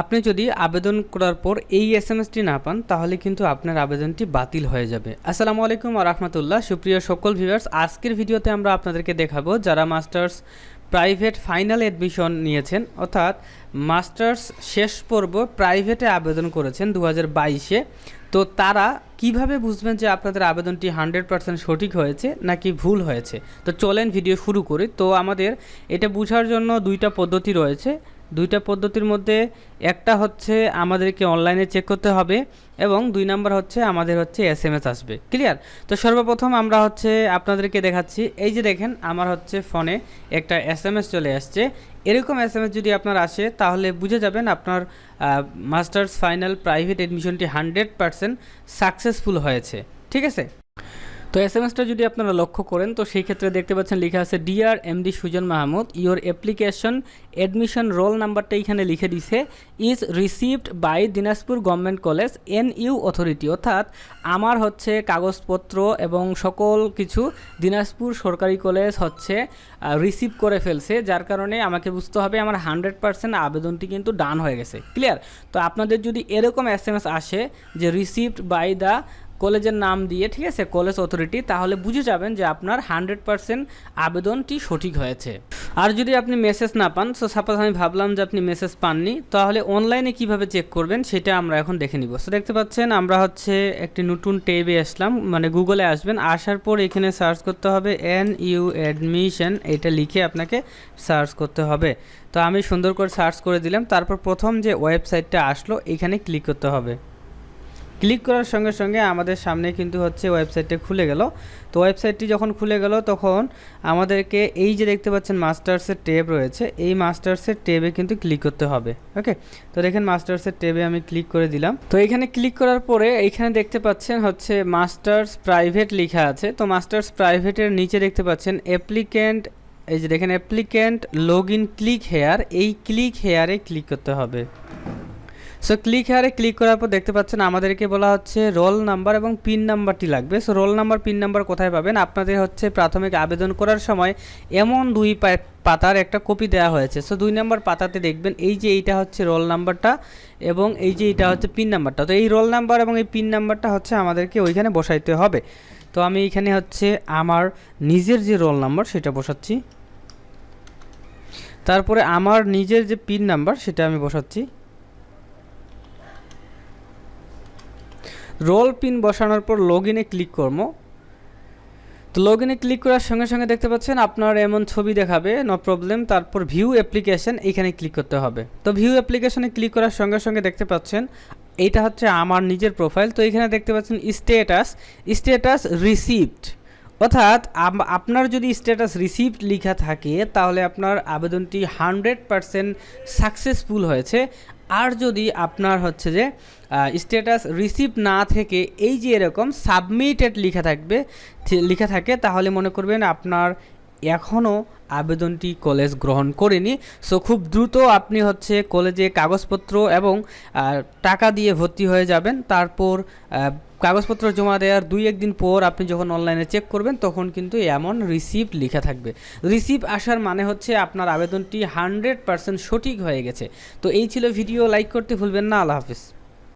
আপনি যদি আবেদন করার পর এই এস এম এসটি না পান, তাহলে কিন্তু আপনার আবেদনটি বাতিল হয়ে যাবে। আসসালামু আলাইকুম রহমতুল্লাহ। সুপ্রিয় সকল ভিউয়ার্স আজকের ভিডিওতে আমরা আপনাদেরকে দেখাবো যারা মাস্টার্স প্রাইভেট ফাইনাল অ্যাডমিশন নিয়েছেন, অর্থাৎ মাস্টার্স শেষ পর্ব প্রাইভেটে আবেদন করেছেন দু হাজার বাইশে। তো তারা কীভাবে বুঝবেন যে আপনাদের আবেদনটি হান্ড্রেড পার্সেন্ট সঠিক হয়েছে নাকি ভুল হয়েছে? তো চলেন ভিডিও শুরু করি। তো আমাদের এটা বোঝার জন্য দুইটা পদ্ধতি রয়েছে। দুইটা পদ্ধতির মধ্যে একটা হচ্ছে আমাদেরকে অনলাইনে চেক করতে হবে এবং দুই নাম্বার হচ্ছে আমাদের হচ্ছে এস এম এস আসবে। ক্লিয়ার তো সর্বপ্রথম আমরা হচ্ছে আপনাদেরকে দেখাচ্ছি, এই যে দেখেন আমার হচ্ছে ফোনে একটা এস এম এস চলে আসছে। এরকম এস এম এস যদি আপনার আসে, তাহলে বুঝে যাবেন আপনার মাস্টার্স ফাইনাল প্রাইভেট এডমিশনটি হান্ড্রেড পারসেন্ট সাকসেসফুল হয়েছে। ঠিক আছে? তো এস এম এসটা যদি আপনারা লক্ষ্য করেন, তো সেই ক্ষেত্রে দেখতে পাচ্ছেন লেখা আছে DR MD Sujon Mahmud your application admission roll নাম্বারটা এখানে লিখে দিছে is received by Dinajpur government college N U authority অর্থাৎ আমার হচ্ছে কাগজপত্র এবং সকল কিছু দিনাজপুর সরকারি কলেজ হচ্ছে রিসিভ করে ফেলছে, যার কারণে আমাকে বুঝতে হবে আমার হান্ড্রেড পার্সেন্ট আবেদনটি কিন্তু ডান হয়ে গেছে। ক্লিয়ার তো আপনাদের যদি এরকম এস এম এস আসে যে রিসিভড বাই দ্য কলেজের নাম দিয়ে, ঠিক আছে, কলেজ অথরিটি, তাহলে বুঝে যাবেন যে আপনার হান্ড্রেড পারসেন্ট আবেদনটি সঠিক হয়েছে। আর যদি আপনি মেসেজ না পান সো সাপোজ আমি ভাবলাম যে আপনি মেসেজ পাননি, তাহলে অনলাইনে কীভাবে চেক করবেন সেটা আমরা এখন দেখে নিব। সো দেখতে পাচ্ছেন, আমরা হচ্ছে একটি নতুন টেবে আসলাম মানে গুগলে আসবেন, আসার পর এখানে সার্চ করতে হবে এন ইউ অ্যাডমিশন এটা লিখে আপনাকে সার্চ করতে হবে। তো আমি সুন্দর করে সার্চ করে দিলাম, তারপর প্রথম যে ওয়েবসাইটটা আসলো, এখানে ক্লিক করতে হবে। ক্লিক করার সঙ্গে সঙ্গে আমাদের সামনে কিন্তু হচ্ছে ওয়েবসাইটটা খুলে গেল। তো ওয়েবসাইটটি যখন খুলে গেল, তখন আমাদেরকে এই যে দেখতে পাচ্ছেন মাস্টার্সের টেব রয়েছে, এই মাস্টার্সের টেবে কিন্তু ক্লিক করতে হবে, ওকে? তো দেখেন মাস্টার্সের টেবে আমি ক্লিক করে দিলাম। তো এখানে ক্লিক করার পরে এইখানে দেখতে পাচ্ছেন হচ্ছে মাস্টার্স প্রাইভেট লেখা আছে। তো মাস্টার্স প্রাইভেটের নিচে দেখতে পাচ্ছেন অ্যাপ্লিক্যান্ট, এই যে দেখেন applicant, log in, click here, এই ক্লিক হেয়ারে ক্লিক করতে হবে। সো ক্লিক হেয়ারে ক্লিক করার পর দেখতে পাচ্ছেন আমাদেরকে বলা হচ্ছে রোল নাম্বার এবং পিন নাম্বারটি লাগবে। So roll number pin number কোথায় পাবেন? আপনাদের হচ্ছে প্রাথমিক আবেদন করার সময় এমন দুই পাতার একটা কপি দেওয়া হয়েছে। সো দুই নাম্বার পাতাতে দেখবেন এই যে এইটা হচ্ছে রোল নাম্বারটা এবং এই যে এইটা হচ্ছে পিন নাম্বারটা তো এই রোল নাম্বার এবং এই পিন নাম্বারটা হচ্ছে আমাদেরকে ওইখানে বসাইতে হবে। তো আমি এইখানে হচ্ছে আমার নিজের যে রোল নাম্বার সেটা বসাচ্ছি। তারপরে আমার নিজের যে পিন নাম্বার সেটা আমি বসাচ্ছি। রোল পিন বসানোর পর লগ ইনে ক্লিক করব। তো লগ ইনে ক্লিক করার সঙ্গে সঙ্গে দেখতে পাচ্ছেন আপনার এমন ছবি দেখাবে নো প্রবলেম তারপর ভিউ অ্যাপ্লিকেশন এখানে ক্লিক করতে হবে। তো ভিউ অ্যাপ্লিকেশনে ক্লিক করার সঙ্গে সঙ্গে দেখতে পাচ্ছেন এইটা হচ্ছে আমার নিজের প্রোফাইল তো এখানে দেখতে পাচ্ছেন স্টেটাস স্টেটাস রিসিভড অর্থাৎ আপনার যদি স্ট্যাটাস রিসিভড লেখা থাকে, তাহলে আপনার আবেদনটি হান্ড্রেড পারসেন্ট সাকসেসফুল হয়েছে। আর যদি আপনার হচ্ছে যে স্ট্যাটাস রিসিভ না থেকে এই যে এরকম সাবমিটেড লেখা থাকবে লেখা থাকে, তাহলে মনে করবেন আপনার এখনও আবেদনটি কলেজ গ্রহণ করেনি। সো খুব দ্রুত আপনি হচ্ছে কলেজে কাগজপত্র এবং টাকা দিয়ে ভর্তি হয়ে যাবেন। তারপর কাগজপত্র জমা দেওয়ার দুই একদিন পর আপনি যখন অনলাইনে চেক করবেন, তখন কিন্তু এমন রিসিভ লেখা থাকবে। রিসিভ আসার মানে হচ্ছে আপনার আবেদনটি হান্ড্রেড পারসেন্ট সঠিক হয়ে গেছে। তো এই ছিল ভিডিও। লাইক করতে ভুলবেন না। আল্লাহ হাফিজ।